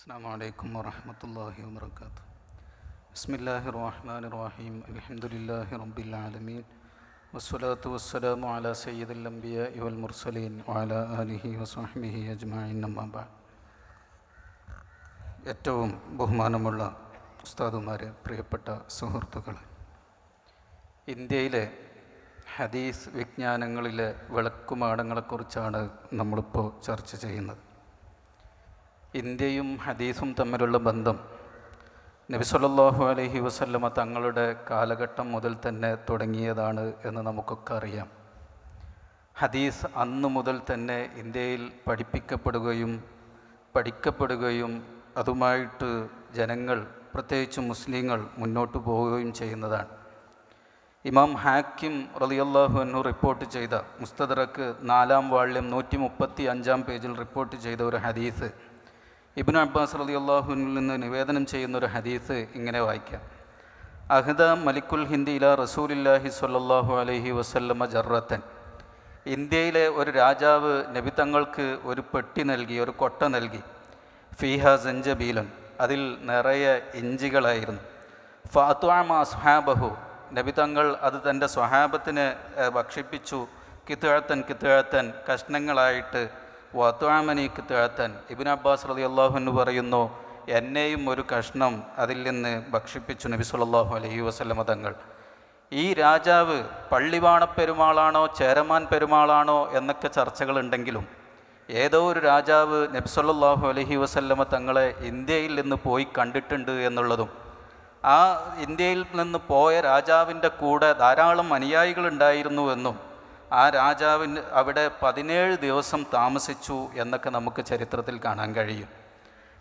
السلام عليكم ورحمة الله وبركاته بسم الله الرحمن الرحيم الحمد لله رب العالمين والصلاة والسلام على سيد الأنبياء والمرسلين وعلى آله وصحبه أجمعين أما بعد ഏറ്റവും ബഹുമാനമുള്ള ഉസ്താദുമാരെ പ്രിയപ്പെട്ട സുഹൃത്തുക്കൾ ഇന്ത്യയിലെ ഹദീസ് വിജ്ഞാനങ്ങളിലെ വിളക്കുമാടങ്ങളെക്കുറിച്ചാണ് നമ്മളിപ്പോൾ ചർച്ച ചെയ്യുന്നത് ഇന്ത്യയും ഹദീസും തമ്മിലുള്ള ബന്ധം നബി അലഹി വസല്ലമ തങ്ങളുടെ കാലഘട്ടം മുതൽ തന്നെ തുടങ്ങിയതാണ് എന്ന് നമുക്കൊക്കെ അറിയാം. ഹദീസ് അന്നു മുതൽ തന്നെ ഇന്ത്യയിൽ പഠിപ്പിക്കപ്പെടുകയും പഠിക്കപ്പെടുകയും അതുമായിട്ട് ജനങ്ങൾ പ്രത്യേകിച്ച് മുസ്ലിങ്ങൾ മുന്നോട്ട് പോവുകയും ചെയ്യുന്നതാണ്. ഇമാം ഹാക്കിം റളിയല്ലാഹു എന്നു റിപ്പോർട്ട് ചെയ്ത മുസ്തദറക്ക് നാലാം വാള്യം നൂറ്റി മുപ്പത്തി അഞ്ചാം പേജിൽ റിപ്പോർട്ട് ചെയ്ത ഒരു ഹദീസ് ഇബ്നു അബ്ബാസ് റളിയല്ലാഹുവിൽ നിന്ന് നിവേദനം ചെയ്യുന്ന ഒരു ഹദീസ് ഇങ്ങനെ വായിക്കാം. അഹദ മലിക്കുൽ ഹിന്ദി ഇല റസൂലില്ലാഹി സ്വല്ലല്ലാഹു അലഹി വസല്ലമ ജറത്തൻ ഇന്ത്യയിലെ ഒരു രാജാവ് നബി തങ്ങൾക്ക് ഒരു പെട്ടി നൽകി ഒരു കൊട്ട നൽകി. ഫീഹ സഞ്ചബീലൻ അതിൽ നിറയെ ഇഞ്ചികളായിരുന്നു. ഫാത്വാമ സുഹാബഹു നബി തങ്ങൾ അത് തന്റെ സ്വഹാബത്തിന് ഭക്ഷിപ്പിച്ചു. കിത്തുഴത്തൻ കിത്തുഴത്തൻ കഷ്ണങ്ങളായിട്ട് വത്വാമനി കിത്തുഴത്തൻ ഇബിൻ അബ്ബാസ് റലി അള്ളാഹുന്ന് പറയുന്നു എന്നെയും ഒരു കഷ്ണം അതിൽ നിന്ന് ഭക്ഷിപ്പിച്ചു നബി സല്ലല്ലാഹു അലൈഹി വസല്ലമ തങ്ങൾ. ഈ രാജാവ് പള്ളിവാണ പെരുമാളാണോ ചേരമാൻ പെരുമാളാണോ എന്നൊക്കെ ചർച്ചകളുണ്ടെങ്കിലും ഏതോ ഒരു രാജാവ് നബ്സല്ലാഹു അലഹി വസല്ലമ തങ്ങളെ ഇന്ത്യയിൽ നിന്ന് പോയി കണ്ടിട്ടുണ്ട് എന്നുള്ളതും ആ ഇന്ത്യയിൽ നിന്ന് പോയ രാജാവിന്റെ കൂടെ ധാരാളം അനുയായികളുണ്ടായിരുന്നുവെന്നും ആ രാജാവിന് അവിടെ പതിനേഴ് ദിവസം താമസിച്ചു എന്നൊക്കെ നമുക്ക് ചരിത്രത്തിൽ കാണാൻ കഴിയും.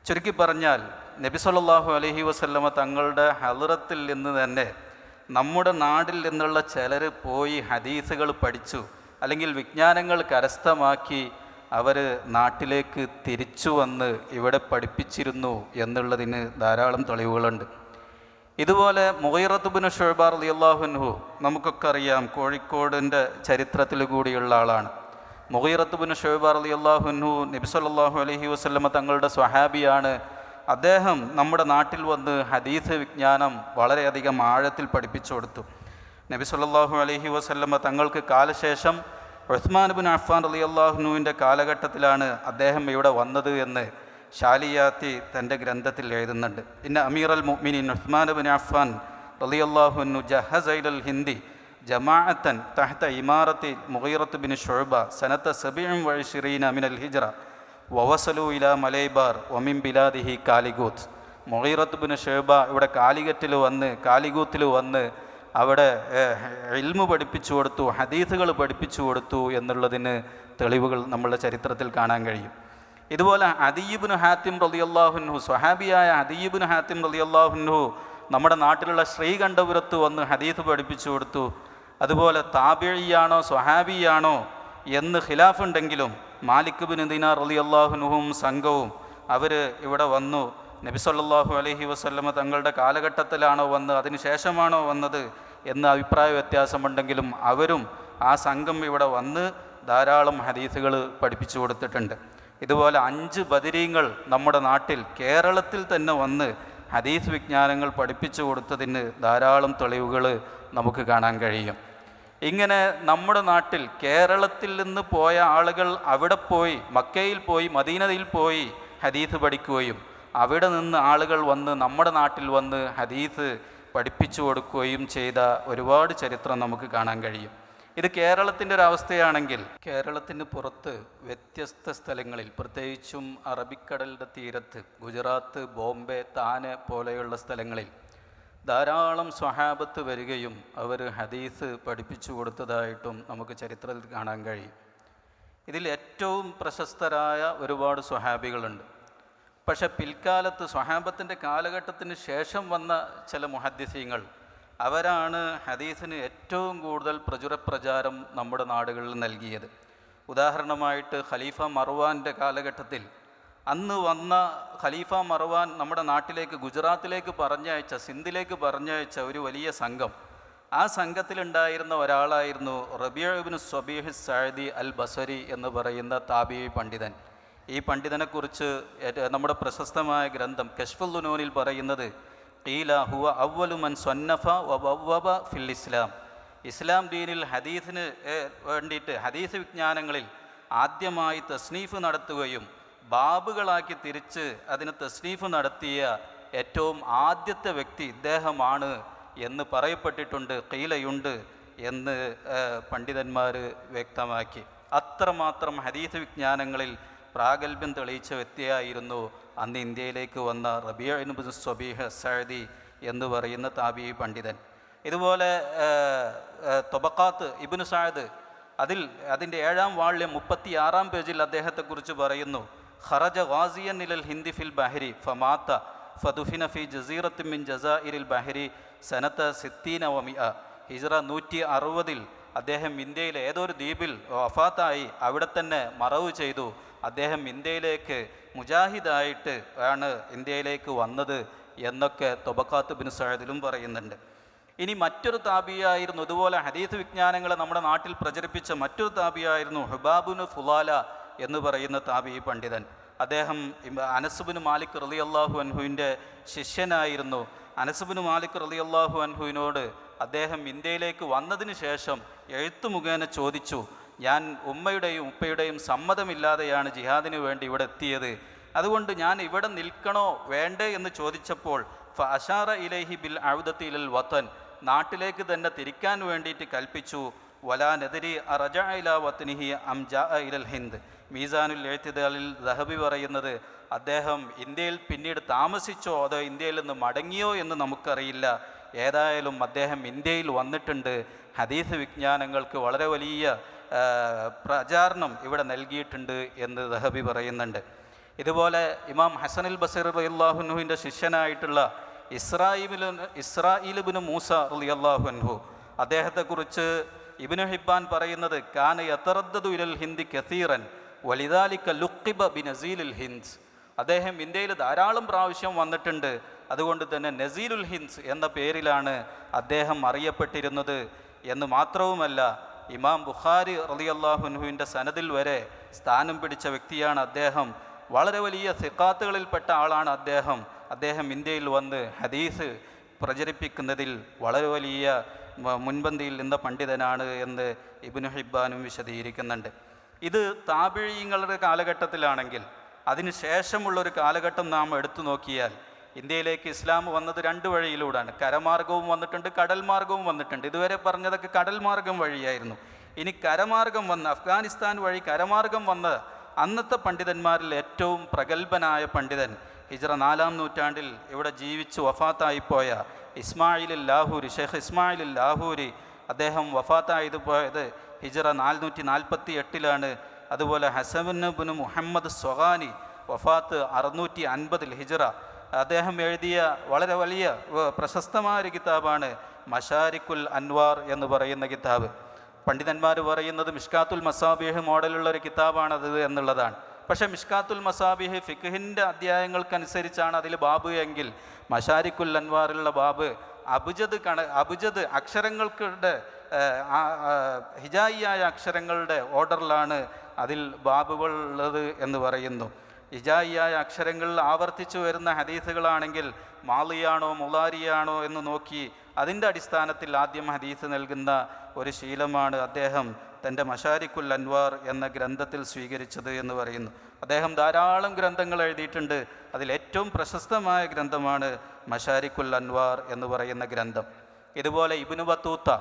ചുരുക്കി പറഞ്ഞാൽ നബി സല്ലല്ലാഹു അലൈഹി വസല്ലമ തങ്ങളുടെ ഹലറത്തിൽ നിന്ന് തന്നെ നമ്മുടെ നാട്ടിൽ നിന്നുള്ള ചിലർ പോയി ഹദീസുകൾ പഠിച്ചു അല്ലെങ്കിൽ വിജ്ഞാനങ്ങൾ കരസ്ഥമാക്കി അവർ നാട്ടിലേക്ക് തിരിച്ചു വന്ന് ഇവിടെ പഠിപ്പിച്ചിരുന്നു എന്നുള്ളതിന് ധാരാളം തെളിവുകളുണ്ട്. ഇതുപോലെ മുഹൈറത്തുബിന് ഷുബാർ അലി അള്ളാഹുൻഹു നമുക്കൊക്കെ അറിയാം കോഴിക്കോടിന്റെ ചരിത്രത്തിൽ കൂടിയുള്ള ആളാണ്. മുഹൈറത്തുബിന് ഷുബാർ അലി അള്ളാഹുൻഹു നബിസല്ലാഹു അലഹി വസ്ലമ തങ്ങളുടെ സ്വഹാബിയാണ്. അദ്ദേഹം നമ്മുടെ നാട്ടിൽ വന്ന് ഹദീസ് വിജ്ഞാനം വളരെയധികം ആഴത്തിൽ പഠിപ്പിച്ചു കൊടുത്തു. നബി സല്ലല്ലാഹു അലൈഹി വസല്ലമ തങ്ങൾക്ക് കാലശേഷം ഉസ്മാൻ ബിൻ അഫ്ഫാൻ അലി അള്ളാഹുനുവിന്റെ കാലഘട്ടത്തിലാണ് അദ്ദേഹം ഇവിടെ വന്നത് എന്ന് ഷാലിയാത്തി തന്റെ ഗ്രന്ഥത്തിൽ എഴുതുന്നുണ്ട്. പിന്നെ അമീർ അൽ മുഅ്മിനീൻ ഉസ്മാൻ ബിൻ അഫ്ഫാൻ അള്ളാഹുനു ജഹസൈൽ ഹിന്ദി ജമാഅത്തൻ തഹത്ത ഇമാറത്തി മുഹീറത്ത് ബിൻ ഷുഅബ സനത്ത സബീം വഴിഷിറീൻ അമിനൽ ഹിജറ വവസലു ഇല മലൈബാർ ഒമിം ബിലാദിഹി കാലിഗൂത്ത്. മൊഹീറത്ത് ബിൻ ഷേബ ഇവിടെ കാലിഗറ്റിൽ വന്ന് കാലിഗൂത്തിൽ വന്ന് അവിടെ ഇൽമു പഠിപ്പിച്ചു കൊടുത്തു ഹദീസുകൾ പഠിപ്പിച്ചു കൊടുത്തു എന്നുള്ളതിന് തെളിവുകൾ നമ്മളുടെ ചരിത്രത്തിൽ കാണാൻ കഴിയും. ഇതുപോലെ അദീബിന് ഹാത്തിം റലിയല്ലാഹുൻഹു സ്വഹാബിയായ അദീബിന് ഹാത്തിം റലിയല്ലാഹുൻഹു നമ്മുടെ നാട്ടിലുള്ള ശ്രീകണ്ഠപുരത്ത് വന്ന് ഹദീസ് പഠിപ്പിച്ചു കൊടുത്തു. അതുപോലെ താബിഴിയാണോ സ്വഹാബിയാണോ എന്ന് ഖിലാഫുണ്ടെങ്കിലും മാലിക് ബിൻ ദിനാർ റലി അള്ളാഹുനുഹും സംഘവും അവർ ഇവിടെ വന്നു. നബി അലഹി വസല്ലമ തങ്ങളുടെ കാലഘട്ടത്തിലാണോ വന്ന് അതിന് ശേഷമാണോ വന്നത് എന്ന അഭിപ്രായ വ്യത്യാസമുണ്ടെങ്കിലും അവരും ആ സംഘം ഇവിടെ വന്ന് ധാരാളം ഹദീസുകൾ പഠിപ്പിച്ചു കൊടുത്തിട്ടുണ്ട്. ഇതുപോലെ അഞ്ച് ബദിരീങ്ങൾ നമ്മുടെ നാട്ടിൽ കേരളത്തിൽ തന്നെ വന്ന് ഹദീസ് വിജ്ഞാനങ്ങൾ പഠിപ്പിച്ചു കൊടുത്തതിന് ധാരാളം തെളിവുകൾ നമുക്ക് കാണാൻ കഴിയും. ഇങ്ങനെ നമ്മുടെ നാട്ടിൽ കേരളത്തിൽ നിന്ന് പോയ ആളുകൾ അവിടെ പോയി മക്കയിൽ പോയി മദീനയിൽ പോയി ഹദീസ് പഠിക്കുകയും അവിടെ നിന്ന് ആളുകൾ വന്ന് നമ്മുടെ നാട്ടിൽ വന്ന് ഹദീസ് പഠിപ്പിച്ചു കൊടുക്കുകയും ചെയ്ത ഒരുപാട് ചരിത്രം നമുക്ക് കാണാൻ കഴിയും. ഇത് കേരളത്തിന്റെ ഒരു അവസ്ഥയാണെങ്കിൽ കേരളത്തിന് പുറത്ത് വ്യത്യസ്ത സ്ഥലങ്ങളിൽ പ്രത്യേകിച്ചും അറബിക്കടലിന്റെ തീരത്ത് ഗുജറാത്ത് ബോംബെ താനെ പോലെയുള്ള സ്ഥലങ്ങളിൽ ധാരാളം സ്വഹാബത്ത് വരികയും അവർ ഹദീസ് പഠിപ്പിച്ചു കൊടുത്തതായിട്ടും നമുക്ക് ചരിത്രത്തിൽ കാണാൻ കഴിയും. ഇതിൽ ഏറ്റവും പ്രശസ്തരായ ഒരുപാട് സ്വഹാബികളുണ്ട്. പക്ഷെ പിൽക്കാലത്ത് സ്വഹാബത്തിന്റെ കാലഘട്ടത്തിന് ശേഷം വന്ന ചില മുഹദ്ദിസീങ്ങൾ അവരാണ് ഹദീസിന് ഏറ്റവും കൂടുതൽ പ്രചുരപ്രചാരം നമ്മുടെ നാടുകളിൽ നൽകിയത്. ഉദാഹരണമായിട്ട് ഖലീഫ മർവാന്റെ കാലഘട്ടത്തിൽ അന്ന് വന്ന ഖലീഫ മർവാൻ നമ്മുടെ നാട്ടിലേക്ക് ഗുജറാത്തിലേക്ക് പറഞ്ഞയച്ച സിന്ധിലേക്ക് പറഞ്ഞയച്ച ഒരു വലിയ സംഘം. ആ സംഘത്തിലുണ്ടായിരുന്ന ഒരാളായിരുന്നു റബിയബിൻ സബീഹ് സാദി അൽ ബസരി എന്ന് പറയുന്ന താബി പണ്ഡിതൻ. ഈ പണ്ഡിതനെക്കുറിച്ച് നമ്മുടെ പ്രശസ്തമായ ഗ്രന്ഥം കശ്ഫുൽ കഷ്ഫുല്ലുനൂനിൽ പറയുന്നത് ഖീല ഹുവ അവലുമൻ സ്വന്നഫ വവ്വബ ഫിൽ ഇസ്ലാം. ഇസ്ലാം ദീനിൽ ഹദീസിന് വേണ്ടിയിട്ട് ഹദീസ് വിജ്ഞാനങ്ങളിൽ ആദ്യമായി തസ്നീഫ് നടത്തുകയും ബാബുകളാക്കി തിരിച്ച് അതിന് തസ്നീഫ് നടത്തിയ ഏറ്റവും ആദ്യത്തെ വ്യക്തി ഇദ്ദേഹമാണ് എന്ന് പറയപ്പെട്ടിട്ടുണ്ട് കീലയുണ്ട് എന്ന് പണ്ഡിതന്മാർ വ്യക്തമാക്കി. അത്രമാത്രം ഹദീസ് വിജ്ഞാനങ്ങളിൽ പ്രാഗൽഭ്യം തെളിയിച്ച വ്യക്തിയായിരുന്നു അന്ന് ഇന്ത്യയിലേക്ക് വന്ന റബിയ സബീഹ് സഅദി എന്ന് പറയുന്ന താബി പണ്ഡിതൻ. ഇതുപോലെ തൊബക്കാത്ത് ഇബിനു സാദ് അതിൽ അതിന്റെ ഏഴാം വാള്യം മുപ്പത്തി ആറാം പേജിൽ അദ്ദേഹത്തെക്കുറിച്ച് പറയുന്നു ഖറജ ഗാസിയൻ ഇലൽ ഹിന്ദി ഫിൽ ബഹരി ഫമാത്ത ഫദുഫിന ഫി ജസീറത്ത് മിൻ ജസാഇരിൽ ബഹരി സനത്ത സിത്തീന അ ഹിജ്റ നൂറ്റി അറുപതിൽ അദ്ദേഹം ഇന്ത്യയിലെ ഏതൊരു ദ്വീപിൽ വഫാത്തായി അവിടെ തന്നെ മറവ് ചെയ്തു. അദ്ദേഹം ഇന്ത്യയിലേക്ക് മുജാഹിദായിട്ട് ആണ് ഇന്ത്യയിലേക്ക് വന്നത് എന്നൊക്കെ തൊബക്കാത്ത് ബിൻ സഹദിലും പറയുന്നുണ്ട്. ഇനി മറ്റൊരു താബിയായിരുന്നു ഇതുപോലെ ഹദീസ് വിജ്ഞാനങ്ങളെ നമ്മുടെ നാട്ടിൽ പ്രചരിപ്പിച്ച മറ്റൊരു താബിയായിരുന്നു ഹുബാബുന് ഫുലാല എന്ന് പറയുന്ന താബി പണ്ഡിതൻ. അദ്ദേഹം അനസുബിന് മാലിക് റലി അള്ളാഹു അൻഹുവിന്റെ ശിഷ്യനായിരുന്നു. അനസുബിന് മാലിക് റലി അള്ളാഹു അൻഹുവിനോട് അദ്ദേഹം ഇന്ത്യയിലേക്ക് വന്നതിന് ശേഷം എഴുത്തു മുഖേന ചോദിച്ചു ഞാൻ ഉമ്മയുടെയും ഉപ്പയുടെയും സമ്മതമില്ലാതെയാണ് ജിഹാദിന് വേണ്ടി ഇവിടെ എത്തിയത്. അതുകൊണ്ട് ഞാൻ ഇവിടെ നിൽക്കണോ വേണ്ടേ എന്ന് ചോദിച്ചപ്പോൾ അഷാറ ഇലൈഹി ബിൽ അഴുദത്തി വത്തൻ നാട്ടിലേക്ക് തന്നെ തിരിക്കാൻ വേണ്ടിയിട്ട് കൽപ്പിച്ചു. വലാ നെതിരി അറജ ഇല വത്തനിഹി അം ജാ ഇലൽ ഹിന്ദ് മീസാനുൽ എഴുത്തിദാലിൽ ദഹബി പറയുന്നത്. അദ്ദേഹം ഇന്ത്യയിൽ പിന്നീട് താമസിച്ചോ അതോ ഇന്ത്യയിൽ നിന്ന് മടങ്ങിയോ എന്ന് നമുക്കറിയില്ല. ഏതായാലും അദ്ദേഹം ഇന്ത്യയിൽ വന്നിട്ടുണ്ട്. ഹദീസ് വിജ്ഞാനങ്ങൾക്ക് വളരെ വലിയ പ്രചാരണം ഇവിടെ നൽകിയിട്ടുണ്ട് എന്ന് ദഹബി പറയുന്നുണ്ട്. ഇതുപോലെ ഇമാം ഹസനുൽ ബസീർ റളിയല്ലാഹുനുവിന്റെ ശിഷ്യനായിട്ടുള്ള ഇസ്രായിബിന് ഇസ്രായിലുബിന് മൂസ റളിയല്ലാഹുൻഹു അദ്ദേഹത്തെക്കുറിച്ച് ഇബിനു ഹിബാൻ പറയുന്നത് കാന യത്തറദ്ദു ഇലൽ ഹിന്ദി കസീറൻ വലിദാലിക്ക ലുക്കിബ ബി നസീലുൽ ഹിന്ദ് അദ്ദേഹം ഇന്ത്യയിൽ ധാരാളം പ്രാവശ്യം വന്നിട്ടുണ്ട്. അതുകൊണ്ട് തന്നെ നസീലുൽ ഹിന്ദ്സ് എന്ന പേരിലാണ് അദ്ദേഹം അറിയപ്പെട്ടിരുന്നത് എന്ന് മാത്രവുമല്ല ഇമാം ബുഖാരി റളിയല്ലാഹുൻഹുവിന്റെ സനദിൽ വരെ സ്ഥാനം പിടിച്ച വ്യക്തിയാണ് അദ്ദേഹം. വളരെ വലിയ സിക്കാത്തുകളിൽപ്പെട്ട ആളാണ് അദ്ദേഹം. അദ്ദേഹം ഇന്ത്യയിൽ വന്ന് ഹദീസ് പ്രചരിപ്പിക്കുന്നതിൽ വളരെ വലിയ മുൻപന്തിയിൽ നിന്ന പണ്ഡിതനാണ് എന്ന് ഇബ്നു ഹിബ്ബാനും വിശദീകരിക്കുന്നുണ്ട്. ഇത് താപിഴീങ്ങളുടെ കാലഘട്ടത്തിലാണെങ്കിൽ അതിനുശേഷമുള്ളൊരു കാലഘട്ടം നാം എടുത്തു നോക്കിയാൽ ഇന്ത്യയിലേക്ക് ഇസ്ലാം വന്നത് രണ്ട് വഴിയിലൂടെയാണ് കരമാർഗവും വന്നിട്ടുണ്ട് കടൽ മാർഗവും വന്നിട്ടുണ്ട്. ഇതുവരെ പറഞ്ഞതൊക്കെ കടൽ മാർഗം വഴിയായിരുന്നു. ഇനി കരമാർഗം വന്ന് അഫ്ഗാനിസ്ഥാൻ വഴി കരമാർഗം വന്ന് അന്നത്തെ പണ്ഡിതന്മാരിൽ ഏറ്റവും പ്രഗത്ഭനായ പണ്ഡിതൻ ഹിജ്റ നാലാം നൂറ്റാണ്ടിൽ ഇവിടെ ജീവിച്ച് വഫാത്തായിപ്പോയ ഇസ്മായിൽ ലാഹൂരി ഷെയ്ഖ് ഇസ്മായിൽ ലാഹൂരി അദ്ദേഹം വഫാത്തായത് പോയത് ഹിജ്റ നാനൂറ്റി നാൽപ്പത്തി എട്ടിലാണ് അതുപോലെ ഹസബിന് മുഹമ്മദ് സൊഹാനി വഫാത്ത് അറുന്നൂറ്റി അൻപതിൽ ഹിജ്റ അദ്ദേഹം എഴുതിയ വളരെ വലിയ പ്രശസ്തമായ ഒരു കിതാബാണ് മഷാരിക്കുൽ അൻവാർ എന്ന് പറയുന്ന കിതാബ്. പണ്ഡിതന്മാർ പറയുന്നത് മിഷ്കാത്തുൽ മസാബിഹ് മോഡലുള്ള ഒരു കിതാബാണത് എന്നുള്ളതാണ്. പക്ഷേ മിഷ്കാത്തുൽ മസാബിഹ് ഫിഖിന്റെ അധ്യായങ്ങൾക്കനുസരിച്ചാണ് അതിൽ ബാബ് എങ്കിൽ മഷാരിക്കുൽ അൻവാറിലുള്ള ബാബ് അബുജത് കണ അബുജത് അക്ഷരങ്ങൾക്കുടെ ഹിജായിയായ അക്ഷരങ്ങളുടെ ഓർഡറിലാണ് അതിൽ ബാബുകൾ ഉള്ളത് എന്ന് പറയുന്നു. ഹിജായിയായ അക്ഷരങ്ങളിൽ ആവർത്തിച്ചു വരുന്ന ഹദീസുകളാണെങ്കിൽ മാളിയാണോ മുളാരിയാണോ എന്ന് നോക്കി അതിന്റെ അടിസ്ഥാനത്തിൽ ആദ്യം ഹദീസ് നൽകുന്ന ഒരു ശീലമാണ് അദ്ദേഹം തന്റെ മഷാരിക്കുൽ അൻവാർ എന്ന ഗ്രന്ഥത്തിൽ സ്വീകരിച്ചത് എന്ന് പറയുന്നു. അദ്ദേഹം ധാരാളം ഗ്രന്ഥങ്ങൾ എഴുതിയിട്ടുണ്ട്. അതിൽ ഏറ്റവും പ്രശസ്തമായ ഗ്രന്ഥമാണ് മഷാരിക്കുൽ അൻവാർ എന്ന് പറയുന്ന ഗ്രന്ഥം. ഇതുപോലെ ഇബിനു ബത്തൂത്ത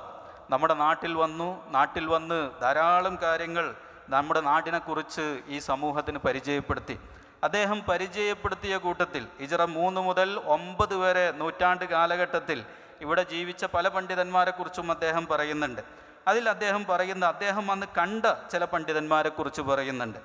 നമ്മുടെ നാട്ടിൽ വന്നു നാട്ടിൽ വന്ന് ധാരാളം കാര്യങ്ങൾ നമ്മുടെ നാടിനെക്കുറിച്ച് ഈ സമൂഹത്തിന് പരിചയപ്പെടുത്തി. അദ്ദേഹം പരിചയപ്പെടുത്തിയ കൂട്ടത്തിൽ ഇജറ മൂന്ന് മുതൽ ഒമ്പത് വരെ നൂറ്റാണ്ട് കാലഘട്ടത്തിൽ ഇവിടെ ജീവിച്ച പല പണ്ഡിതന്മാരെക്കുറിച്ചും അദ്ദേഹം പറയുന്നുണ്ട്. അതിൽ അദ്ദേഹം പറയുന്ന അദ്ദേഹം അന്ന് കണ്ട ചില പണ്ഡിതന്മാരെക്കുറിച്ച് പറയുന്നുണ്ട്.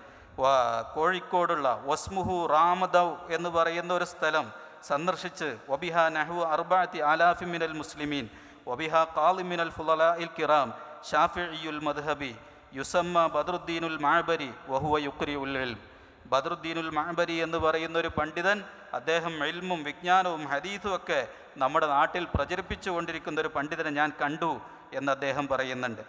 കോഴിക്കോടുള്ള വസ്മുഹു റാമദവ് എന്ന് പറയുന്ന ഒരു സ്ഥലം സന്ദർശിച്ച് ഒബിഹ നഹു അർബാത്തി ആലാഫി മിനൽ മുസ്ലിമീൻ വബിഹ കാലിമിനൽ ഫുലല ഇൽ കിറാം ഷാഫിയുൽ മദ്ഹബി യുസമ്മ ബദറുദ്ദീനുൽ മാബരി വഹുവ യുക്രി ഉൽ ബദറുദ്ദീനുൽ മഹബരി എന്ന് പറയുന്ന ഒരു പണ്ഡിതൻ അദ്ദേഹം എൽമും വിജ്ഞാനവും ഹദീസും ഒക്കെ നമ്മുടെ നാട്ടിൽ പ്രചരിപ്പിച്ചു കൊണ്ടിരിക്കുന്ന ഒരു പണ്ഡിതനെ ഞാൻ കണ്ടു എന്ന് അദ്ദേഹം പറയുന്നുണ്ട്.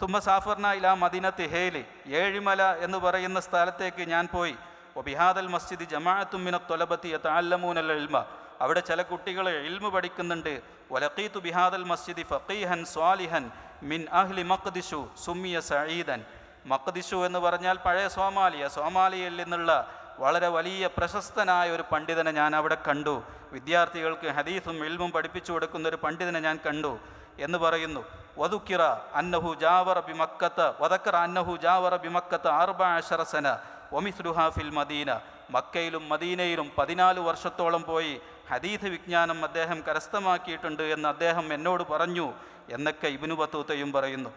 തുമ്മ സാഫർന ഇല മദീനത്ത് ഹേലി ഏഴിമല എന്ന് പറയുന്ന സ്ഥലത്തേക്ക് ഞാൻ പോയി. ഒബിഹാദൽ മസ്ജിദ് ജമാഅത്തുമിന തൊലബത്തി താല്ലമൂനൽ എൽമ അവിടെ ചില കുട്ടികൾ ഇൽമു പഠിക്കുന്നുണ്ട്. ഒലക്കീത്തു ബിഹാദൽ മസ്ജിദ് ഫക്കീഹൻ സ്വാലിഹൻ മിൻ അഹ്ലി മഖ്ദിഷു സുമിയ സഈദൻ. മഖ്ദിഷു എന്ന് പറഞ്ഞാൽ പഴയ സോമാലിയ. സോമാലിയയിൽ നിന്നുള്ള വളരെ വലിയ പ്രശസ്തനായ ഒരു പണ്ഡിതനെ ഞാൻ അവിടെ കണ്ടു. വിദ്യാർത്ഥികൾക്ക് ഹദീസും ഇൽമും പഠിപ്പിച്ചു കൊടുക്കുന്ന ഒരു പണ്ഡിതനെ ഞാൻ കണ്ടു എന്ന് പറയുന്നു. വതുക്കിറ അന്നഹു ജാവറ ബിമക്കത്ത് വതക്കറ അന്നഹു ജാവറ ബിമക്കത്ത് ആർബാഷറസന ഒമിസ്ലുഹ ഫിൽ മദീന. മക്കയിലും മദീനയിലും പതിനാല് വർഷത്തോളം പോയി ഹദീസ് വിജ്ഞാനം അദ്ദേഹം കരസ്ഥമാക്കിയിട്ടുണ്ട് എന്ന് അദ്ദേഹം എന്നോട് പറഞ്ഞു എന്നൊക്കെ ഇബിനു ബത്തൂത്തയും പറയുന്നു.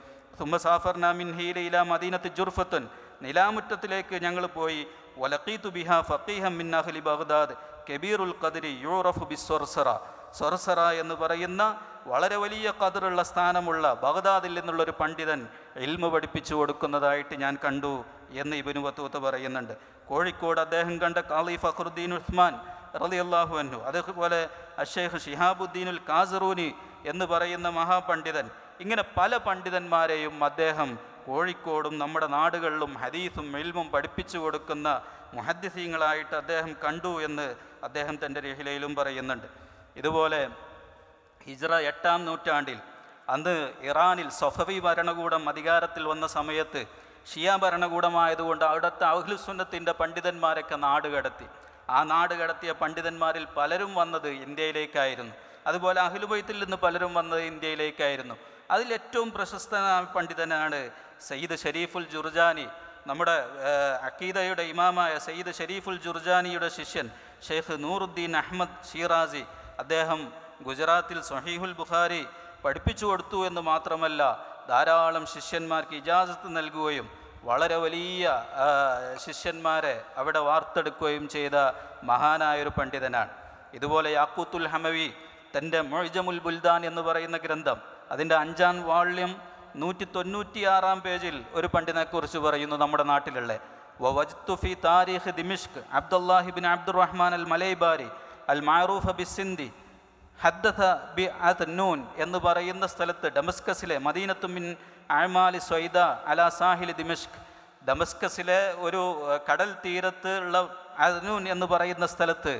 മദീനത്ത് ജുർഫത്തുൻ. നിലാമുറ്റത്തിലേക്ക് ഞങ്ങൾ പോയി. വലക്കീത്തു ബിഹ ഫഖീഹം മിൻ അഹ്ലി ബഗ്ദാദ്. കബീറുൽ ഖദരി യൂറഫ് ബിസ്വർസറ സൊർസറ. എന്ന് പറയുന്ന വളരെ വലിയ കതിറുള്ള സ്ഥാനമുള്ള ബഗ്ദാദിൽ നിന്നുള്ളൊരു പണ്ഡിതൻ എൽമ പഠിപ്പിച്ചു കൊടുക്കുന്നതായിട്ട് ഞാൻ കണ്ടു എന്ന് ഇബിനു വത്തൂത്ത് പറയുന്നുണ്ട്. കോഴിക്കോട് അദ്ദേഹം കണ്ട കാളി ഫഖറുദ്ദീൻ ഉസ്മാൻ റളിയല്ലാഹു അൻഹു. അതേപോലെ അഷേഖ് ഷിഹാബുദ്ദീനുൽ കാസറൂനി എന്ന് പറയുന്ന മഹാപണ്ഡിതൻ ഇങ്ങനെ പല പണ്ഡിതന്മാരെയും അദ്ദേഹം കോഴിക്കോടും നമ്മുടെ നാടുകളിലും ഹദീസും എൽമും പഠിപ്പിച്ചു കൊടുക്കുന്ന മുഹദ്ദിസീങ്ങളായിട്ട് അദ്ദേഹം കണ്ടു എന്ന് അദ്ദേഹം തന്റെ രഹിലയിലും പറയുന്നുണ്ട്. ഇതുപോലെ ഹിജ്റ എട്ടാം നൂറ്റാണ്ടിൽ അന്ന് ഇറാനിൽ സൊഫവി ഭരണകൂടം അധികാരത്തിൽ വന്ന സമയത്ത് ഷിയ ഭരണകൂടമായതുകൊണ്ട് അവിടുത്തെ അഹ്ലുസുന്നത്തിന്റെ പണ്ഡിതന്മാരൊക്കെ നാട് കടത്തി. ആ നാട് കടത്തിയ പണ്ഡിതന്മാരിൽ പലരും വന്നത് ഇന്ത്യയിലേക്കായിരുന്നു. അതുപോലെ അഹ്ലുബൈത്തിൽ നിന്ന് പലരും വന്നത് ഇന്ത്യയിലേക്കായിരുന്നു. അതിൽ ഏറ്റവും പ്രശസ്തനായ പണ്ഡിതനാണ് സയ്യിദ് ഷരീഫുൽ ജുർജാനി. നമ്മുടെ അക്കീദയുടെ ഇമാമായ സയ്യിദ് ഷരീഫുൽ ജുർജാനിയുടെ ശിഷ്യൻ ഷെയ്ഖ് നൂറുദ്ദീൻ അഹമ്മദ് ഷീറാസി അദ്ദേഹം ഗുജറാത്തിൽ സഹീഹുൽ ബുഖാരി പഠിപ്പിച്ചു കൊടുത്തു എന്ന് മാത്രമല്ല ധാരാളം ശിഷ്യന്മാർക്ക് ഇജാസത്ത് നൽകുകയും വളരെ വലിയ ശിഷ്യന്മാരെ അവിടെ വാർത്തെടുക്കുകയും ചെയ്ത മഹാനായൊരു പണ്ഡിതനാണ്. ഇതുപോലെ യാക്കൂത്തുൽ ഹമവി തന്റെ മൊയ്ജമുൽ ബുൽദാൻ എന്ന് പറയുന്ന ഗ്രന്ഥം അതിന്റെ അഞ്ചാം വാള്യം നൂറ്റി തൊണ്ണൂറ്റിയാറാം പേജിൽ ഒരു പണ്ഡിതനെക്കുറിച്ച് പറയുന്നു നമ്മുടെ നാട്ടിലുള്ള. വവജ്തു ഫി താരിഖ് ദിമിഷ്ക് അബ്ദുല്ലാഹിബിൻ അബ്ദുറഹ്മാൻ അൽ മലൈബാരി അൽ മാറൂഫ് ബി സിന്ധി ഹദ്ദഥ ബി അത് നൂൻ എന്ന് പറയുന്ന സ്ഥലത്ത് ഡമസ്കസിലെ മദീനത്തു മിൻ അഴ്മാലി സ്വൈദ അല സാഹിലി ദിമിഷ്ക്. ഡമസ്കസിലെ ഒരു കടൽ തീരത്ത് ഉള്ള അദ്നൂൻ എന്ന് പറയുന്ന സ്ഥലത്ത്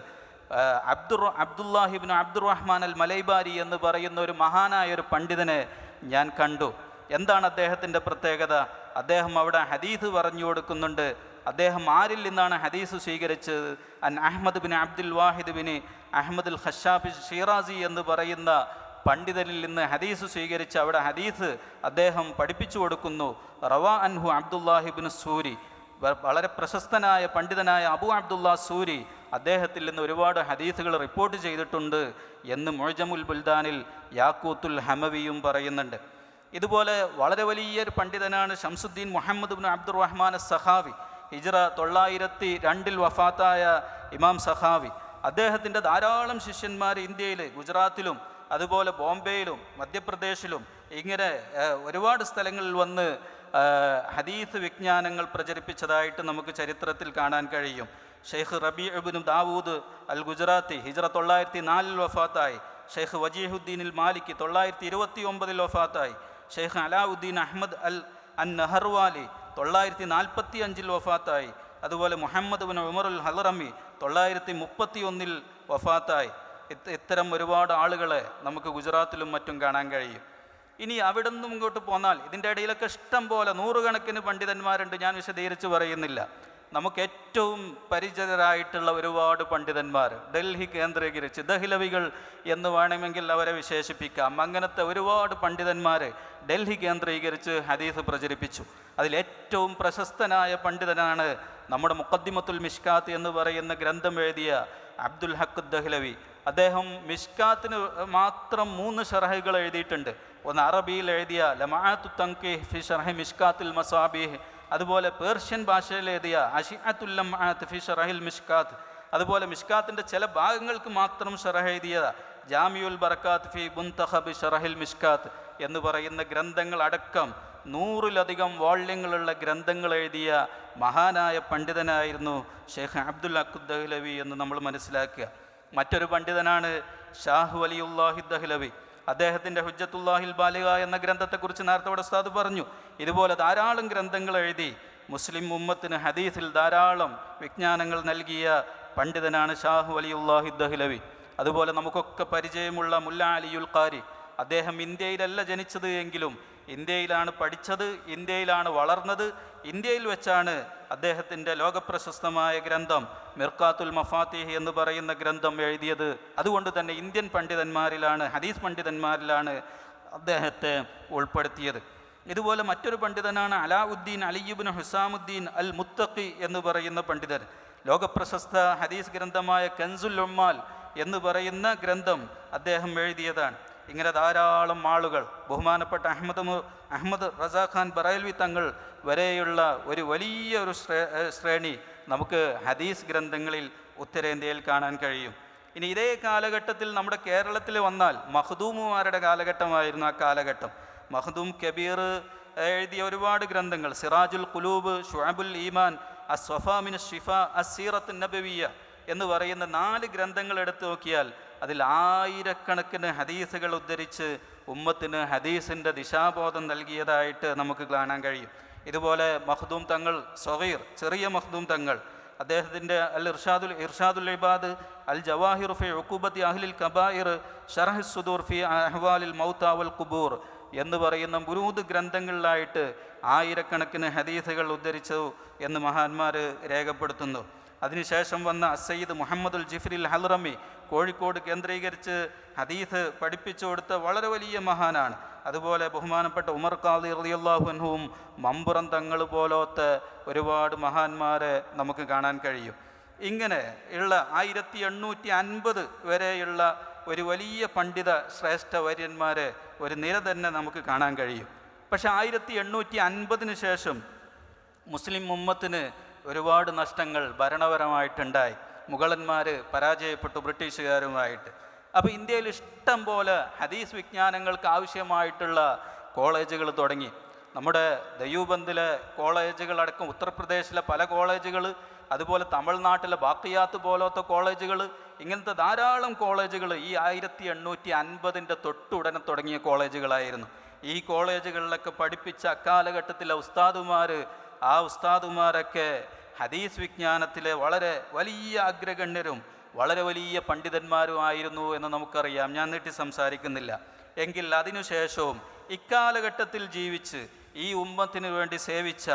അബ്ദുർ അബ്ദുല്ലാഹിബിൻ അബ്ദുറഹ്മാൻ അൽ മലൈബാരി എന്ന് പറയുന്ന ഒരു മഹാനായ ഒരു പണ്ഡിതനെ ഞാൻ കണ്ടു. എന്താണ് അദ്ദേഹത്തിന്റെ പ്രത്യേകത? അദ്ദേഹം അവിടെ ഹദീസ് പറഞ്ഞു കൊടുക്കുന്നുണ്ട്. അദ്ദേഹം ആരിൽ നിന്നാണ് ഹദീസ് സ്വീകരിച്ചത്? അൻ അഹമ്മദ് ബിൻ അബ്ദുൽ വാഹിദ് ബിൻ അഹമ്മദുൽ ഖഷാബി ഷീറാസി എന്ന് പറയുന്ന പണ്ഡിതനിൽ നിന്ന് ഹദീസ് സ്വീകരിച്ച് അവിടെ ഹദീസ് അദ്ദേഹം പഠിപ്പിച്ചു കൊടുക്കുന്നു. റവാ അൻഹു അബ്ദുല്ലാഹിബിൻ സൂരി. വളരെ പ്രശസ്തനായ പണ്ഡിതനായ അബു അബ്ദുള്ള സൂരി അദ്ദേഹത്തിൽ നിന്ന് ഒരുപാട് ഹദീസുകൾ റിപ്പോർട്ട് ചെയ്തിട്ടുണ്ട് എന്ന് മൊഴജമുൽ ബുൽദാനിൽ യാക്കൂത്തുൽ ഹമവിയും പറയുന്നുണ്ട്. ഇതുപോലെ വളരെ വലിയൊരു പണ്ഡിതനാണ് Shamsuddin Muhammad bin Abdur Rahman Sakhawi ഹിജ്റ തൊള്ളായിരത്തി രണ്ടിൽ വഫാത്തായ ഇമാം സഹാവി. അദ്ദേഹത്തിന്റെ ധാരാളം ശിഷ്യന്മാർ ഇന്ത്യയിൽ ഗുജറാത്തിലും അതുപോലെ ബോംബെയിലും മധ്യപ്രദേശിലും ഇങ്ങനെ ഒരുപാട് സ്ഥലങ്ങളിൽ വന്ന് ഹദീസ് വിജ്ഞാനങ്ങൾ പ്രചരിപ്പിച്ചതായിട്ട് നമുക്ക് ചരിത്രത്തിൽ കാണാൻ കഴിയും. ഷെയ്ഖ് റബി അബിനും ദാവൂദ് അൽ ഗുജറാത്തി ഹിജ്റ തൊള്ളായിരത്തി നാലിൽ വഫാത്തായി. ഷെയ്ഖ് വജീഹുദ്ദീനിൽ മാലിക്ക് തൊള്ളായിരത്തി ഇരുപത്തി ഒമ്പതിൽ വഫാത്തായി. ഷെയ്ഖ് അലാവുദ്ദീൻ അഹമ്മദ് അൽ അൻ നഹർവാലി തൊള്ളായിരത്തി നാൽപ്പത്തി അഞ്ചിൽ വഫാത്തായി. അതുപോലെ മുഹമ്മദ് ബിൻ ഉമറുൽ ഹലറമി തൊള്ളായിരത്തി മുപ്പത്തി ഒന്നിൽ വഫാത്തായി. ഇത് ഇത്തരം ഒരുപാട് ആളുകളെ നമുക്ക് ഗുജറാത്തിലും മറ്റും കാണാൻ കഴിയും. ഇനി അവിടെ നിന്നും ഇങ്ങോട്ട് പോന്നാൽ ഇതിന്റെ ഇടയിലൊക്കെ ഇഷ്ടം പോലെ നൂറുകണക്കിന് പണ്ഡിതന്മാരുണ്ട് ഞാൻ വിശദീകരിച്ച് പറയുന്നില്ല. നമുക്ക് ഏറ്റവും പരിചിതരായിട്ടുള്ള ഒരുപാട് പണ്ഡിതന്മാർ. ഡൽഹി കേന്ദ്രീകരിച്ച് ദഹിലവികൾ എന്ന് വേണമെങ്കിൽ അവരെ വിശേഷിപ്പിക്കാം. അങ്ങനത്തെ ഒരുപാട് പണ്ഡിതന്മാർ ഡൽഹി കേന്ദ്രീകരിച്ച് ഹദീസ് പ്രചരിപ്പിച്ചു. അതിലേറ്റവും പ്രശസ്തനായ പണ്ഡിതനാണ് നമ്മുടെ മുഖദ്ദിമത്തുൽ മിഷ്കാത്ത് എന്ന് പറയുന്ന ഗ്രന്ഥം എഴുതിയ അബ്ദുൽ ഹക്ക് ദഹ്ലവി. അദ്ദേഹം മിഷ്കാത്തിന് മാത്രം മൂന്ന് ഷർഹകൾ എഴുതിയിട്ടുണ്ട്. ഒന്ന് അറബിയിൽ എഴുതിയ ലമാഅത്തു തങ്കി ഫി ഷർഹി മിഷ്കാത്തുൽ മസാബീഹ് അതുപോലെ പേർഷ്യൻ ഭാഷയിൽ എഴുതിയ അഷിഅത്തുല്ലം ഫി ഷറഹിൽ മിഷ്കാത്ത് അതുപോലെ മിഷ്കാത്തിന്റെ ചില ഭാഗങ്ങൾക്ക് മാത്രം ഷറഹ എഴുതിയ ജാമിയുൽ ബറക്കാത്ത് ഫി ബുന്തഹബ് ഷറഹിൽ മിഷ്കാത്ത് എന്ന് പറയുന്ന ഗ്രന്ഥങ്ങൾ അടക്കം നൂറിലധികം വാള്യങ്ങളുള്ള ഗ്രന്ഥങ്ങൾ എഴുതിയ മഹാനായ പണ്ഡിതനായിരുന്നു ഷെയ്ഖ് അബ്ദുൽ അക്കുദ്ദഹ്ലവി എന്ന് നമ്മൾ മനസ്സിലാക്കുക. മറ്റൊരു പണ്ഡിതനാണ് ഷാഹു അലിയുല്ലാഹി ദഹ്ലവി. അദ്ദേഹത്തിന്റെ ഹുജ്ജത്തുല്ലാഹിൽ ബാലിക എന്ന ഗ്രന്ഥത്തെക്കുറിച്ച് നേരത്തെ ഇവിടെ ഉസ്താദ് പറഞ്ഞു. ഇതുപോലെ ധാരാളം ഗ്രന്ഥങ്ങൾ എഴുതി മുസ്ലിം ഉമ്മത്തിന് ഹദീസിൽ ധാരാളം വിജ്ഞാനങ്ങൾ നൽകിയ പണ്ഡിതനാണ് ഷാഹു അലിയുല്ലാഹി ദഹ്ലവി. അതുപോലെ നമുക്കൊക്കെ പരിചയമുള്ള മുല്ല അലിയുൽ ഖാരി. അദ്ദേഹം ഇന്ത്യയിലല്ല ജനിച്ചത് എങ്കിലും ഇന്ത്യയിലാണ് പഠിച്ചത് ഇന്ത്യയിലാണ് വളർന്നത്. ഇന്ത്യയിൽ വെച്ചാണ് അദ്ദേഹത്തിന്റെ ലോകപ്രശസ്തമായ ഗ്രന്ഥം മിർക്കാത്തുൽ മഫാത്തിഹ് എന്ന് പറയുന്ന ഗ്രന്ഥം എഴുതിയത്. അതുകൊണ്ട് തന്നെ ഇന്ത്യൻ പണ്ഡിതന്മാരിലാണ് ഹദീസ് പണ്ഡിതന്മാരിലാണ് അദ്ദേഹത്തെ ഉൾപ്പെടുത്തിയത്. ഇതുപോലെ മറ്റൊരു പണ്ഡിതനാണ് അലാവുദ്ദീൻ അലിയുബിൻ ഹുസാമുദ്ദീൻ അൽ മുത്തഖി എന്ന് പറയുന്ന പണ്ഡിതൻ. ലോകപ്രശസ്ത ഹദീസ് ഗ്രന്ഥമായ കൻസുൽ ഉമ്മാൽ എന്ന് പറയുന്ന ഗ്രന്ഥം അദ്ദേഹം എഴുതിയതാണ്. ഇങ്ങനെ ധാരാളം ആളുകൾ ബഹുമാനപ്പെട്ട അഹമ്മദ് അഹമ്മദ് റസാഖാൻ ബറേൽവി തങ്ങൾ വരെയുള്ള ഒരു വലിയ ഒരു ശ്രേണി നമുക്ക് ഹദീസ് ഗ്രന്ഥങ്ങളിൽ ഉത്തരേന്ത്യയിൽ കാണാൻ കഴിയും. ഇനി ഇതേ കാലഘട്ടത്തിൽ നമ്മുടെ കേരളത്തിൽ വന്നാൽ മഹദൂമുമാരുടെ കാലഘട്ടമായിരുന്നു ആ കാലഘട്ടം. മഹദൂം കബീർ എഴുതിയ ഒരുപാട് ഗ്രന്ഥങ്ങൾ സിറാജുൽ കുലൂബ് ഷുഅബുൽ ഈമാൻ അസ്വഫാമിൻ ഷിഫ അസീറത്ത് നബവിയ എന്ന് പറയുന്ന നാല് ഗ്രന്ഥങ്ങൾ എടുത്തു നോക്കിയാൽ അതിൽ ആയിരക്കണക്കിന് ഹദീസുകൾ ഉദ്ധരിച്ച് ഉമ്മത്തിന് ഹദീസിന്റെ ദിശാബോധം നൽകിയതായിട്ട് നമുക്ക് കാണാൻ കഴിയും. ഇതുപോലെ മഹ്ദൂം തങ്ങൾ സൊഹീർ ചെറിയ മഹ്ദൂം തങ്ങൾ അദ്ദേഹത്തിന്റെ അൽ ഇർഷാദുൽ ഇർഷാദുൽ ഇബാദ് അൽ ജവാഹിർ ഫി ഉക്കൂബത്തി അഹ്ലിൽ കബായിർ ഷറഹ് സുദൂർ ഫി അഹ്വാലിൽ മൗത്താവൽ കുബൂർ എന്ന് പറയുന്ന മുരൂത് ഗ്രന്ഥങ്ങളിലായിട്ട് ആയിരക്കണക്കിന് ഹദീസുകൾ ഉദ്ധരിച്ചു എന്ന് മഹാന്മാർ രേഖപ്പെടുത്തുന്നു. അതിനുശേഷം വന്ന അസയ്യിദ് മുഹമ്മദുൽ ജിഫ്രിൽ ഹൽറമി കോഴിക്കോട് കേന്ദ്രീകരിച്ച് ഹദീസ് പഠിപ്പിച്ചു കൊടുത്ത വളരെ വലിയ മഹാനാണ്. അതുപോലെ ബഹുമാനപ്പെട്ട ഉമർ ഖാദി റളിയല്ലാഹുവിനും മമ്പുറം തങ്ങൾ പോലത്തെ ഒരുപാട് മഹാന്മാരെ നമുക്ക് കാണാൻ കഴിയും. ഇങ്ങനെ ഉള്ള ആയിരത്തി എണ്ണൂറ്റി അൻപത് വരെയുള്ള ഒരു വലിയ പണ്ഡിത ശ്രേഷ്ഠ വര്യന്മാരെ ഒരു നിര തന്നെ നമുക്ക് കാണാൻ കഴിയും. പക്ഷേ ആയിരത്തി എണ്ണൂറ്റി അൻപതിന് ശേഷം മുസ്ലിം ഉമ്മത്തിന് ഒരുപാട് നഷ്ടങ്ങൾ ഭരണപരമായിട്ടുണ്ടായി. മുഗളന്മാർ പരാജയപ്പെട്ടു ബ്രിട്ടീഷുകാരുമായിട്ട്. അപ്പോൾ ഇന്ത്യയിൽ ഇഷ്ടം പോലെ ഹദീസ് വിജ്ഞാനങ്ങൾക്ക് ആവശ്യമായിട്ടുള്ള കോളേജുകൾ തുടങ്ങി. നമ്മുടെ ദയൂബന്ദിലെ കോളേജുകളടക്കം ഉത്തർപ്രദേശിലെ പല കോളേജുകൾ അതുപോലെ തമിഴ്നാട്ടിലെ ബാക്കിയാത്ത് പോലത്തെ കോളേജുകൾ ഇങ്ങനത്തെ ധാരാളം കോളേജുകൾ ഈ ആയിരത്തി എണ്ണൂറ്റി അൻപതിന്റെ തൊട്ടുടനെ തുടങ്ങിയ കോളേജുകളായിരുന്നു. ഈ കോളേജുകളിലൊക്കെ പഠിപ്പിച്ച അക്കാലഘട്ടത്തിലെ ഉസ്താദുമാർ ആ ഉസ്താദുമാരൊക്കെ ഹദീസ് വിജ്ഞാനത്തിലെ വളരെ വലിയ അഗ്രഗണ്യരും വളരെ വലിയ പണ്ഡിതന്മാരുമായിരുന്നു എന്ന് നമുക്കറിയാം. ഞാൻ നീട്ടി സംസാരിക്കുന്നില്ല. എങ്കിൽ അതിനുശേഷവും ഇക്കാലഘട്ടത്തിൽ ജീവിച്ച് ഈ ഉമ്മത്തിന് വേണ്ടി സേവിച്ച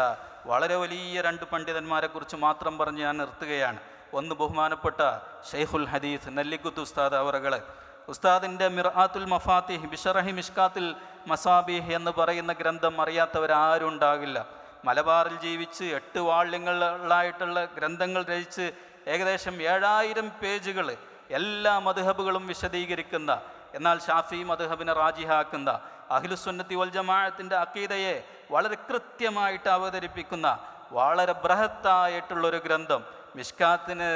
വളരെ വലിയ രണ്ട് പണ്ഡിതന്മാരെക്കുറിച്ച് മാത്രം പറഞ്ഞ് ഞാൻ നിർത്തുകയാണ്. ഒന്ന് ബഹുമാനപ്പെട്ട ഷെയ്ഖുൽ ഹദീസ് നെല്ലിക്കുത്ത് ഉസ്താദ് അവറുകൾ ഉസ്താദിന്റെ മിർആത്തുൽ മഫാത്തിഹ് ബിഷറഹി മിഷ്കാത്തിൽ മസാബിഹ് എന്ന് പറയുന്ന ഗ്രന്ഥം അറിയാത്തവരാരും ഉണ്ടാകില്ല. മലബാറിൽ ജീവിച്ച് എട്ട് വാള്യങ്ങളായിട്ടുള്ള ഗ്രന്ഥങ്ങൾ രചിച്ച് ഏകദേശം ഏഴായിരം പേജുകൾ എല്ലാ മധുഹബുകളും വിശദീകരിക്കുന്ന എന്നാൽ ഷാഫി മധുഹബിനെ റാജിഹാക്കുന്ന അഖിലുസുന്നത്തി വൽ ജമാഅത്തിന്റെ അക്കീതയെ വളരെ കൃത്യമായിട്ട് അവതരിപ്പിക്കുന്ന വളരെ ബൃഹത്തായിട്ടുള്ളൊരു ഗ്രന്ഥം. മിഷ്കാത്തിന്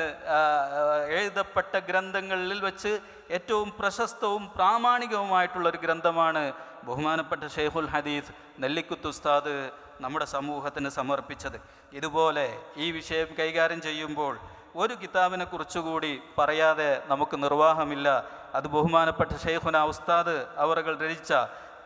എഴുതപ്പെട്ട ഗ്രന്ഥങ്ങളിൽ വെച്ച് ഏറ്റവും പ്രശസ്തവും പ്രാമാണികവുമായിട്ടുള്ളൊരു ഗ്രന്ഥമാണ് ബഹുമാനപ്പെട്ട ഷെയ്ഖുൽ ഹദീസ് നെല്ലിക്കുത്ത് ഉസ്താദ് നമ്മുടെ സമൂഹത്തിന് സമർപ്പിച്ചത്. ഇതുപോലെ ഈ വിഷയം കൈകാര്യം ചെയ്യുമ്പോൾ ഒരു കിതാബിനെ കുറിച്ചുകൂടി പറയാതെ നമുക്ക് നിർവാഹമില്ല. അത് ബഹുമാനപ്പെട്ട ഷെയ്ഖുന ഉസ്താദ് അവറുകൾ രചിച്ച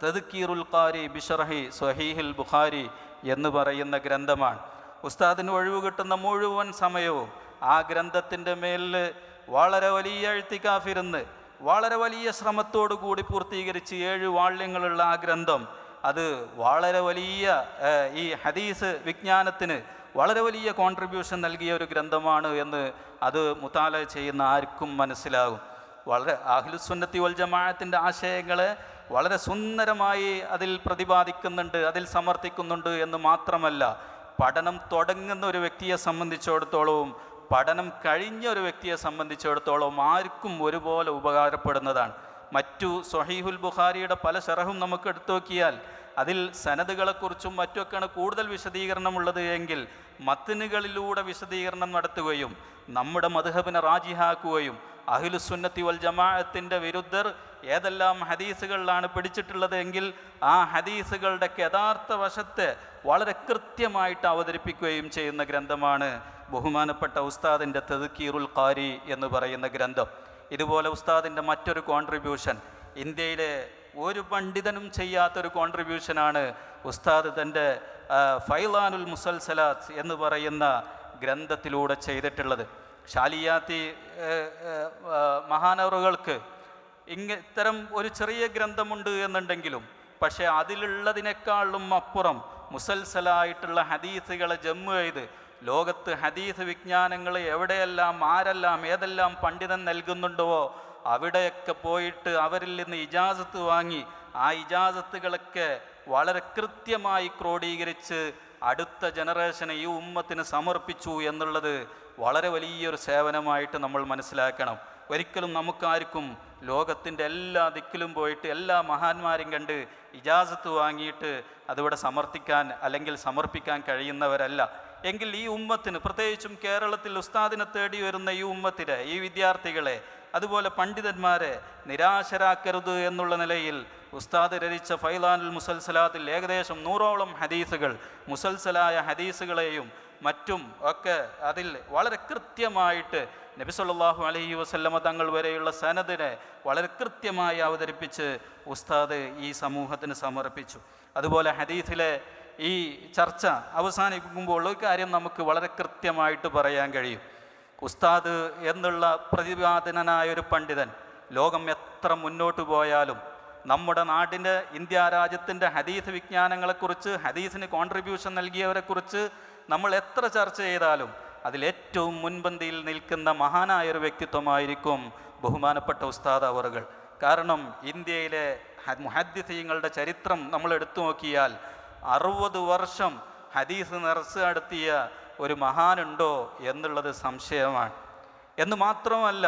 തദ്ക്കീറുൽ ഖാരി ബിഷറഹി സ്വഹീഹിൽ ബുഖാരി എന്ന് പറയുന്ന ഗ്രന്ഥമാണ്. ഉസ്താദിന് ഒഴിവ് കിട്ടുന്ന മുഴുവൻ സമയവും ആ ഗ്രന്ഥത്തിന്റെ മേലിൽ വളരെ വലിയ എഴുത്തിക്കാഫിരുന്ന് വളരെ വലിയ ശ്രമത്തോടു കൂടി പൂർത്തീകരിച്ച് ഏഴ് വാള്യങ്ങളുള്ള ആ ഗ്രന്ഥം അത് വളരെ വലിയ ഈ ഹദീസ് വിജ്ഞാനത്തിന് വളരെ വലിയ കോൺട്രിബ്യൂഷൻ നൽകിയ ഒരു ഗ്രന്ഥമാണ് എന്ന് അത് മുത്താല ചെയ്യുന്ന ആർക്കും മനസ്സിലാകും. വളരെ അഹ്ലുസുന്നത്തി വൽ ജമാഅത്തിന്റെ ആശയങ്ങളെ വളരെ സുന്ദരമായി അതിൽ പ്രതിപാദിക്കുന്നുണ്ട് അതിൽ സമർത്ഥിക്കുന്നുണ്ട് എന്ന് മാത്രമല്ല പഠനം തുടങ്ങുന്ന ഒരു വ്യക്തിയെ സംബന്ധിച്ചിടത്തോളവും പഠനം കഴിഞ്ഞ ഒരു വ്യക്തിയെ സംബന്ധിച്ചിടത്തോളം ആർക്കും ഒരുപോലെ ഉപകാരപ്പെടുന്നതാണ്. മറ്റു സൊഹീഹുൽ ബുഖാരിയുടെ പല ഷറഹും നമുക്ക് എടുത്തു നോക്കിയാൽ അതിൽ സനദുകളെക്കുറിച്ചും മറ്റുമൊക്കെയാണ് കൂടുതൽ വിശദീകരണമുള്ളത് എങ്കിൽ മത്തിനുകളിലൂടെ വിശദീകരണം നടത്തുകയും നമ്മുടെ മധുഹബിനെ റാജിഹാക്കുകയും അഹിലുസുന്നത്തി വൽ ജമാഅത്തിന്റെ വിരുദ്ധർ ഏതെല്ലാം ഹദീസുകളിലാണ് പിടിച്ചിട്ടുള്ളത് എങ്കിൽ ആ ഹദീസുകളുടെ യഥാർത്ഥ വശത്തെ വളരെ കൃത്യമായിട്ട് അവതരിപ്പിക്കുകയും ചെയ്യുന്ന ഗ്രന്ഥമാണ് ബഹുമാനപ്പെട്ട ഉസ്താദിന്റെ തെതുക്കീറുൽ ഖാരി എന്ന് പറയുന്ന ഗ്രന്ഥം. ഇതുപോലെ ഉസ്താദിന്റെ മറ്റൊരു കോൺട്രിബ്യൂഷൻ ഇന്ത്യയിലെ ഒരു പണ്ഡിതനും ചെയ്യാത്തൊരു കോൺട്രിബ്യൂഷനാണ് ഉസ്താദ് തന്റെ ഫൈലാനുൽ മുസൽസലാത്ത് എന്ന് പറയുന്ന ഗ്രന്ഥത്തിലൂടെ ചെയ്തിട്ടുള്ളത്. ഷാലിയാത്തി മഹാനവറുകൾക്ക് ഇങ്ങ ഇത്തരം ഒരു ചെറിയ ഗ്രന്ഥമുണ്ട് എന്നുണ്ടെങ്കിലും പക്ഷേ അതിലുള്ളതിനേക്കാളും അപ്പുറം മുസൽസലായിട്ടുള്ള ഹദീസുകളെ ജമ്മു ചെയ്ത് ലോകത്ത് ഹദീസ് വിജ്ഞാനങ്ങൾ എവിടെയെല്ലാം ആരെല്ലാം ഏതെല്ലാം പണ്ഡിതൻ നൽകുന്നുണ്ടോ അവിടെയൊക്കെ പോയിട്ട് അവരിൽ നിന്ന് ഇജാസത്ത് വാങ്ങി ആ ഇജാസത്തുകളൊക്കെ വളരെ കൃത്യമായി ക്രോഡീകരിച്ച് അടുത്ത ജനറേഷനെ ഈ ഉമ്മത്തിന് സമർപ്പിച്ചു എന്നുള്ളത് വളരെ വലിയൊരു സേവനമായിട്ട് നമ്മൾ മനസ്സിലാക്കണം. ഒരിക്കലും നമുക്കാർക്കും ലോകത്തിന്റെ എല്ലാ ദിക്കിലും പോയിട്ട് എല്ലാ മഹാന്മാരും കണ്ട് ഇജാസത്ത് വാങ്ങിയിട്ട് അതിവിടെ സമർത്ഥിക്കാൻ അല്ലെങ്കിൽ സമർപ്പിക്കാൻ കഴിയുന്നവരല്ല. എങ്കിൽ ഈ ഉമ്മത്തിന് പ്രത്യേകിച്ചും കേരളത്തിൽ ഉസ്താദിനെ തേടി വരുന്ന ഈ ഉമ്മത്തിനെ ഈ വിദ്യാർത്ഥികളെ അതുപോലെ പണ്ഡിതന്മാരെ നിരാശരാക്കരുത് എന്നുള്ള നിലയിൽ ഉസ്താദ് രചിച്ച ഫൈലാനുൽ മുസൽസലാത്തിൽ ഏകദേശം നൂറോളം ഹദീസുകൾ മുസൽസലായ ഹദീസുകളെയും മറ്റും ഒക്കെ അതിൽ വളരെ കൃത്യമായിട്ട് നബി സല്ലല്ലാഹു അലൈഹി വസല്ലമ തങ്ങൾ വരെയുള്ള സനദിനെ വളരെ കൃത്യമായി അവതരിപ്പിച്ച് ഉസ്താദ് ഈ സമൂഹത്തിന് സമർപ്പിച്ചു. അതുപോലെ ഹദീസിലെ ഈ ചർച്ച അവസാനിക്കുമ്പോൾ ഒരു കാര്യം നമുക്ക് വളരെ കൃത്യമായിട്ട് പറയാൻ കഴിയും. ഉസ്താദ് എന്നുള്ള പ്രതിപാദനായ ഒരു പണ്ഡിതൻ ലോകം എത്ര മുന്നോട്ട് പോയാലും നമ്മുടെ നാടിന്റെ ഇന്ത്യ രാജ്യത്തിന്റെ ഹദീസ് വിജ്ഞാനങ്ങളെക്കുറിച്ച് ഹദീസിന് കോൺട്രിബ്യൂഷൻ നൽകിയവരെക്കുറിച്ച് നമ്മൾ എത്ര ചർച്ച ചെയ്താലും അതിലേറ്റവും മുൻപന്തിയിൽ നിൽക്കുന്ന മഹാനായ ഒരു വ്യക്തിത്വമായിരിക്കും ബഹുമാനപ്പെട്ട ഉസ്താദ് അവറുകൾ കാരണം ഇന്ത്യയിലെ മുഹദ്ദിസീങ്ങളുടെ ചരിത്രം നമ്മൾ എടുത്തു നോക്കിയാൽ അറുപത് വർഷം ഹദീസ് നിറച്ച് നടത്തിയ ഒരു മഹാനുണ്ടോ എന്നുള്ളത് സംശയമാണ്. എന്ന് മാത്രമല്ല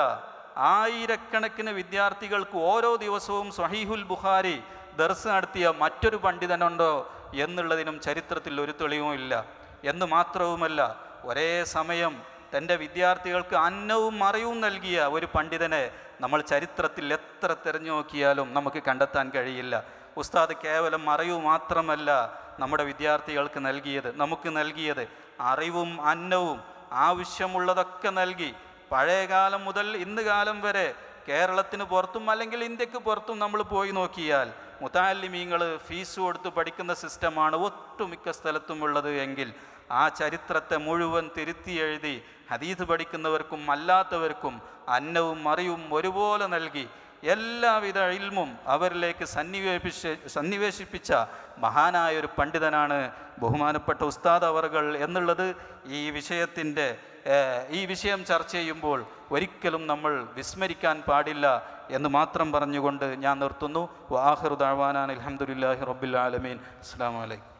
ആയിരക്കണക്കിന് വിദ്യാർത്ഥികൾക്ക് ഓരോ ദിവസവും സഹീഹുൽ ബുഖാരി ദർസ് നടത്തിയ മറ്റൊരു പണ്ഡിതനുണ്ടോ എന്നുള്ളതിനും ചരിത്രത്തിൽ ഒരു തെളിവുമില്ല എന്ന് മാത്രവുമല്ല ഒരേ സമയം തന്റെ വിദ്യാർത്ഥികൾക്ക് അന്നവും മറയും നൽകിയ ഒരു പണ്ഡിതനെ നമ്മൾ ചരിത്രത്തിൽ എത്ര തിരഞ്ഞു നോക്കിയാലും നമുക്ക് കണ്ടെത്താൻ കഴിയില്ല. ഉസ്താദ് കേവലം മറിയു മാത്രമല്ല നമ്മുടെ വിദ്യാർത്ഥികൾക്ക് നൽകിയത് നമുക്ക് നൽകിയത്. അറിവും അന്നവും ആവശ്യമുള്ളതൊക്കെ നൽകി. പഴയകാലം മുതൽ ഇന്ന് കാലം വരെ കേരളത്തിന് പുറത്തും അല്ലെങ്കിൽ ഇന്ത്യയ്ക്ക് പുറത്തും നമ്മൾ പോയി നോക്കിയാൽ മുതാലിമീങ്ങൾ ഫീസ് കൊടുത്ത് പഠിക്കുന്ന സിസ്റ്റമാണ് ഒട്ടുമിക്ക സ്ഥലത്തും ഉള്ളത് എങ്കിൽ ആ ചരിത്രത്തെ മുഴുവൻ തിരുത്തി എഴുതി ഹദീദ് പഠിക്കുന്നവർക്കും അല്ലാത്തവർക്കും അന്നവും മറിയും ഒരുപോലെ നൽകി. എല്ലാവിധ ഇൽമും അവരിലേക്ക് സന്നിവേശിപ്പിച്ച സന്നിവേശിപ്പിച്ച മഹാനായ ഒരു പണ്ഡിതനാണ് ബഹുമാനപ്പെട്ട ഉസ്താദ് അവറുകൾ എന്നുള്ളത് ഈ വിഷയത്തിന്റെ ഈ വിഷയം ചർച്ച ചെയ്യുമ്പോൾ ഒരിക്കലും നമ്മൾ വിസ്മരിക്കാൻ പാടില്ല എന്ന് മാത്രം പറഞ്ഞുകൊണ്ട് ഞാൻ നിർത്തുന്നു. വാഹിർ ദാവാനാൻ അലഹമുല്ലാഹി റബ്ബുൽ ആലമീൻ. അസ്സാം വലൈക്കും